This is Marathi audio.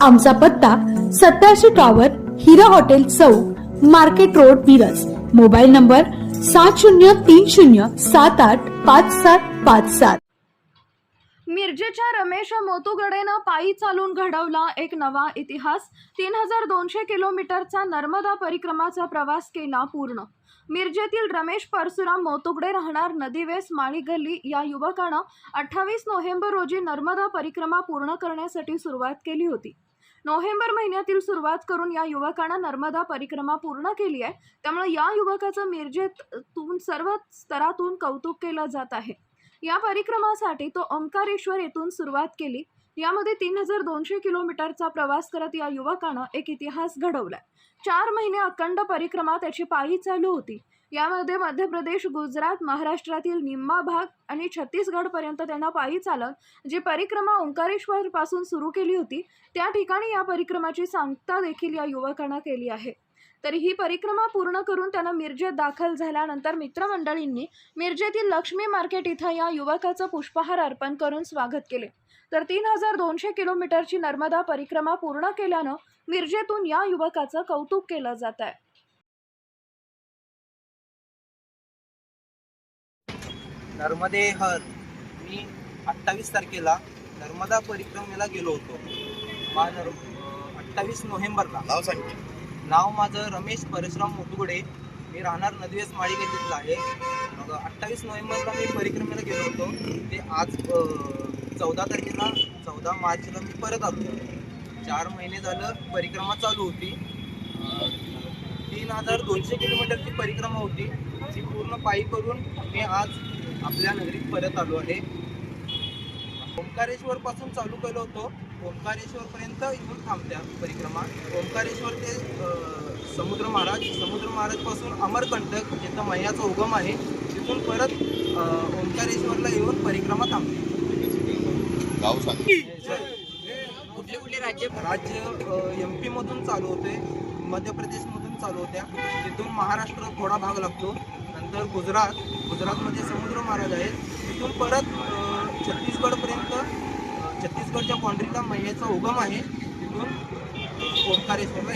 आमचा पत्ता सत्याऐंशी टॉवर हिरा हॉटेल चौक market road Miraj. Mobile number सात शून्य तीन शून्य सात आठ पाच सात पाच सात. मिरजेच्या रमेश मोतुगडेनं पायी चालून घडवला एक नवा इतिहास. तीन हजार दोनशे किलोमीटरचा नर्मदा परिक्रमाचा प्रवास केला पूर्ण. मिरजेतील रमेश परशुराम मोतुगडे राहणार नदीवेस माळीगल्ली या युवकानं अठ्ठावीस नोव्हेंबर रोजी नर्मदा परिक्रमा पूर्ण करण्यासाठी सुरुवात केली होती. नोव्हेंबर महिन्यातील सुरुवात करून या युवकानं नर्मदा परिक्रमा पूर्ण केली आहे. त्यामुळे या युवकाचं मिरजेतून सर्व स्तरातून कौतुक केलं जात आहे. या परिक्रमासाठी तो ओंकारेश्वर येथून सुरुवात केली. यामध्ये तीन हजार दोनशे किलोमीटरचा प्रवास करत या युवकानं एक इतिहास घडवला. चार महिने अखंड परिक्रमा त्याची पायी चालू होती. यामध्ये मध्य प्रदेश गुजरात महाराष्ट्रातील निम्मा भाग आणि छत्तीसगडपर्यंत त्यांना पायी चालत जी परिक्रमा ओंकारेश्वरपासून सुरू केली होती त्या ठिकाणी या परिक्रमाची सांगता देखील या युवकानं केली आहे. तर ही परिक्रमा पूर्ण करून त्यानं मिरजेत दाखल झाल्यानंतर मित्रमंडळींनी मिरजेतील लक्ष्मी मार्केट इथं या युवकाचं पुष्पहार अर्पण करून स्वागत केले. तर तीन हजार दोनशे किलोमीटरची नर्मदा परिक्रमा पूर्ण केल्यानं मिरजेतून या युवकाचं कौतुक केलं जात आहे. नर्मदे हर. मी अठ्ठावीस तारखेला नर्मदा परिक्रमेला गेलो होतो. अठ्ठावीस नोव्हेंबरला. नाव माझं रमेश परशुराम मोतुगडे मी राहणार नदीवेस माळी गल्लीतला आहे. मग अठ्ठावीस नोव्हेंबरला मी परिक्रमेला गेलो होतो. ते आज चौदा तारखेला चौदा मार्चला मी परत आलो चार महिने झालं परिक्रमा चालू होती. तीन हजार दोनशे किलोमीटरची परिक्रमा होती. जी पूर्ण पायी करून मी आज आपल्या नगरीत परत आलो आहे. ओंकारेश्वरपासून चालू केलं होतं. ओंकारेश्वर पर्यंत इथून थांबत्या परिक्रमा. ओंकारेश्वर ते समुद्र महाराज. समुद्र महाराजपासून अमरकंटक जिथं मैयाचा उगम आहे तिथून परत ओंकारेश्वरला येऊन परिक्रमा थांबते गाव सांग. कुठले कुठले राज्य? राज्य एम पी मधून चालू होते मध्य प्रदेशमधून चालू होत्या. तिथून महाराष्ट्र थोडा भाग लागतो. नंतर गुजरात गुजरातमध्ये समुद्र महाराज आहेत. तिथून परत छत्तीसगडपर्यंत छत्तीसगडच्या बाँड्रीला मैयाचा उगम आहे. तिथून अ, ओंकारेश्वरला